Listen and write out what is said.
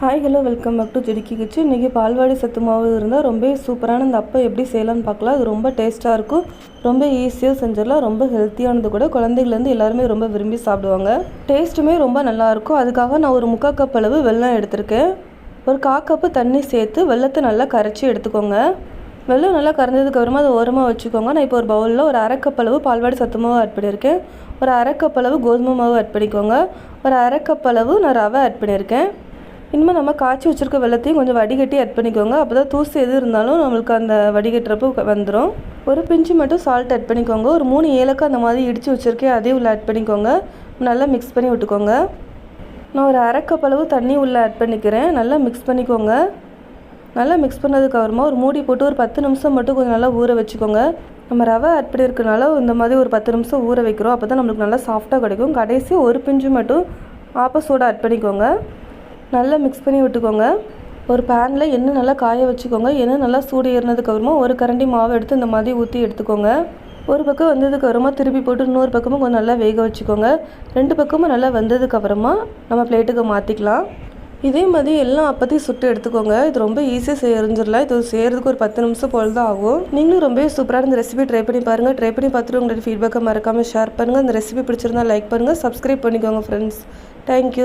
Hi hello welcome back to ஜெடிக்கி Kichu இன்றைக்கி பால்வாடி சத்து மாவு இருந்தால் ரொம்ப சூப்பரான இந்த அப்பம் எப்படி செய்யலாம்னு பார்க்கலாம். அது ரொம்ப டேஸ்ட்டாக இருக்கும். ரொம்ப ஈஸியாக செஞ்சிடலாம். ரொம்ப ஹெல்த்தியானது கூட குழந்தைங்கலேருந்து எல்லாருமே ரொம்ப விரும்பி சாப்பிடுவாங்க. டேஸ்ட்டுமே ரொம்ப நல்லாயிருக்கும் அதுக்காக நான் ஒரு முக்கால் கப் அளவு வெள்ளம் எடுத்திருக்கேன். ஒரு கா கப்பு தண்ணி சேர்த்து வெள்ளத்தை நல்லா கரைச்சி எடுத்துக்கோங்க. வெள்ளம் நல்லா கரைஞ்சதுக்கு அப்புறமா அதை ஓரமாக வச்சுக்கோங்க. நான் இப்போ ஒரு பவுலில் ஒரு அரைக்கப் அளவு பால்வாடி சத்து மாவு ஆட் பண்ணியிருக்கேன். ஒரு அரைக்கப் அளவு கோதுமை மாவு ஆட் பண்ணிக்கோங்க. ஒரு அரைக்கப் அளவு நான் ரவை ஆட் பண்ணியிருக்கேன். இனிமேல் நம்ம காய்ச்சி வச்சுருக்க வெள்ளத்தையும் கொஞ்சம் வடிகட்டி ஆட் பண்ணிக்கோங்க. அப்போ தான் தூசு எது இருந்தாலும் நம்மளுக்கு அந்த வடிகட்டுறப்போ வந்துடும் ஒரு பிஞ்சு மட்டும் சால்ட் ஆட் பண்ணிக்கோங்க. ஒரு மூணு ஏலக்காய் அந்த மாதிரி இடித்து வச்சுருக்கேன். அதையும் உள்ளே ஆட் பண்ணிக்கோங்க. நல்லா மிக்ஸ் பண்ணி விட்டுக்கோங்க. நான் ஒரு அரைக்கப் அளவு தண்ணி உள்ளே ஆட் பண்ணிக்கிறேன். நல்லா மிக்ஸ் பண்ணிக்கோங்க. நல்லா மிக்ஸ் பண்ணதுக்கு அப்புறமா ஒரு மூடி போட்டு ஒரு பத்து நிமிஷம் மட்டும் கொஞ்சம் நல்லா ஊற வச்சுக்கோங்க. நம்ம ரவை ஆட் பண்ணியிருக்கனால இந்த மாதிரி ஒரு பத்து நிமிஷம் ஊற வைக்கிறோம். அப்போ தான் நம்மளுக்கு நல்லா சாஃப்டாக கிடைக்கும். கடைசி ஒரு பிஞ்சு மட்டும் ஆப்ப ஆட் பண்ணிக்கோங்க. நல்லா மிக்ஸ் பண்ணி விட்டுக்கோங்க. ஒரு பேனில் எண்ணெய் நல்லா காய வச்சுக்கோங்க. எண்ணெய் நல்லா சூடு ஏறினதுக்கப்புறமா ஒரு கரண்டி மாவு எடுத்து இந்த மாதிரி ஊற்றி எடுத்துக்கோங்க. ஒரு பக்கம் வந்ததுக்கப்புறமா திருப்பி போட்டு இன்னொரு பக்கமும் கொஞ்சம் நல்லா வேக வச்சுக்கோங்க. ரெண்டு பக்கமும் நல்லா வந்ததுக்கப்புறமா நம்ம பிளேட்டுக்கு மாற்றிக்கலாம் இதே மாதிரி எல்லாம் அப்போதையும் சுட்டு எடுத்துக்கோங்க. இது ரொம்ப ஈஸியாக செஞ்சிடலாம். இது செய்கிறதுக்கு ஒரு பத்து நிமிஷம் போல் தான் ஆகும். நீங்களும் ரொம்ப சூப்பராக இந்த ரெசிபி ட்ரை பண்ணி பாருங்கள் ட்ரை பண்ணி பார்த்துட்டு உங்களோட ஃபீட்பேக்கை மறக்காமல் ஷேர் பண்ணுங்கள் இந்த ரெசிபி பிடிச்சிருந்தா லைக் பண்ணுங்கள் சப்ஸ்கிரைப் பண்ணிக்கோங்க ஃப்ரெண்ட்ஸ் தேங்க்யூ